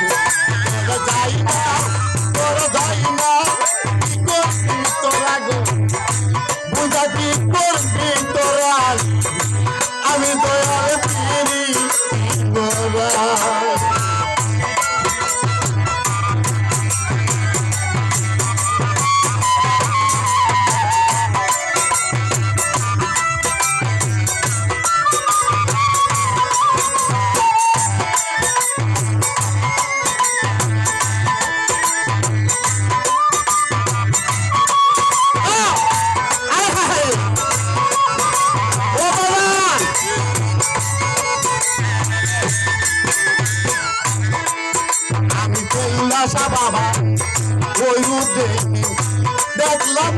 Cause I am ওই রূপ দেখি দেখলাম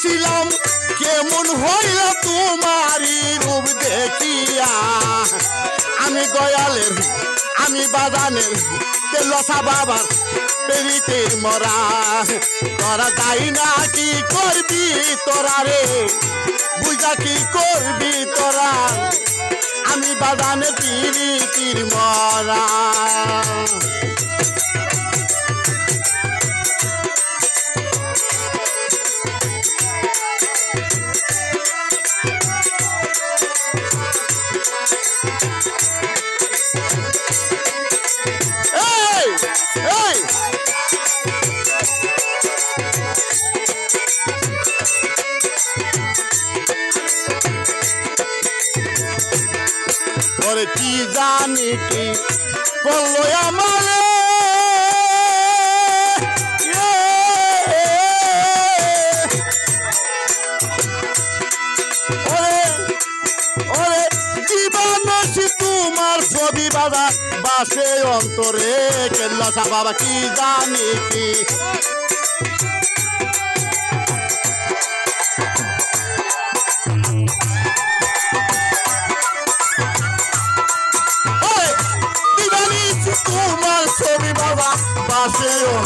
কেমন কেমন হইল তোমারই রূপ দেখিয়া? আমি দয়ালের, আমি বাদানের লসা বাবার পেরিতে মরা। তোরা যাই না কি করবি তোরা রে? বুঝা কি করবি তোরা? আমি বাদানে পিরিতির মরা ওরে কি জানি কি করল আমারে? বাবা বাসে অন্তরে। কেল্লা বাবা কি জানি কি?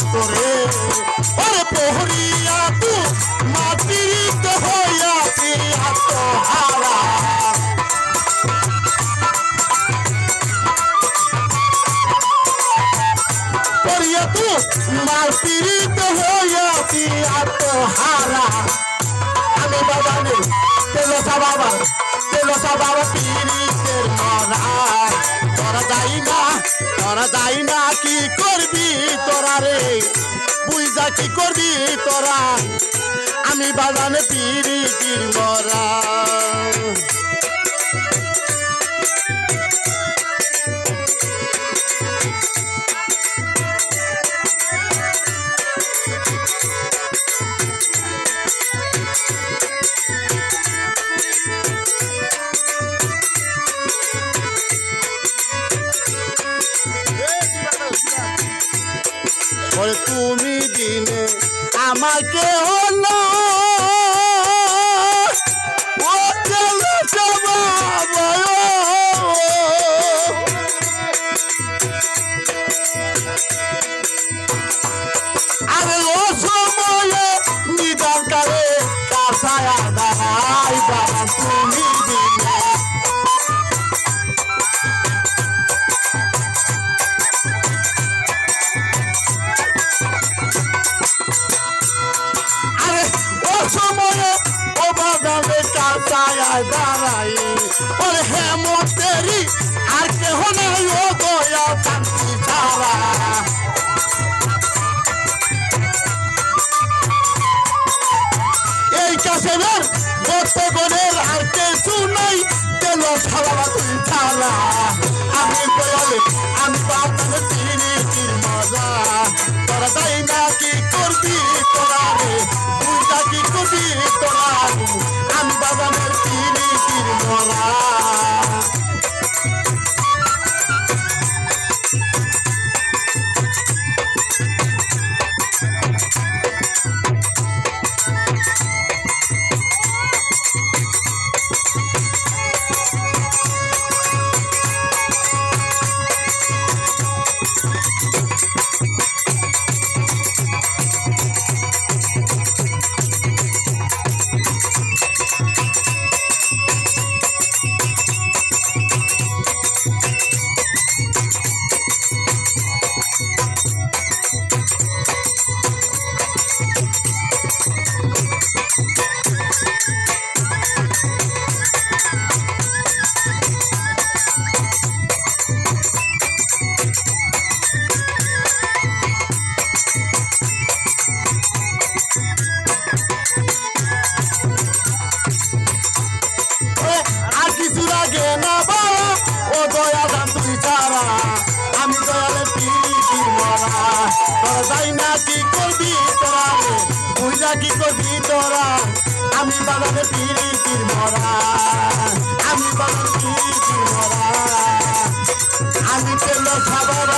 অন্তরে ওরে প্রহরিয়া তু মাতিরিত হইয়াছি আত্মহারা। করিয়া তু পীড়িত হইয়াছি আত্মহারা। আমি বাবা নেই তেলসা বাবা তেলসা বাবা পীড়িতের মরা। তোরা যাই না, তোরা যাই না, কি করবি তোরা রে বুঝা কি করবি তোরা? আমি বাগানে পীড়িতির মরা। ওরে তুমি দিনে আমাকে হলো ও চল আরে ও সময়ে সালামাত আর যাই না কি করবি তোরা বুঝা কি করবি তোরা? আমি বাগানে পিরিতির মরা আমি বাগানে পিরিতির মরা আমি তেল খাবার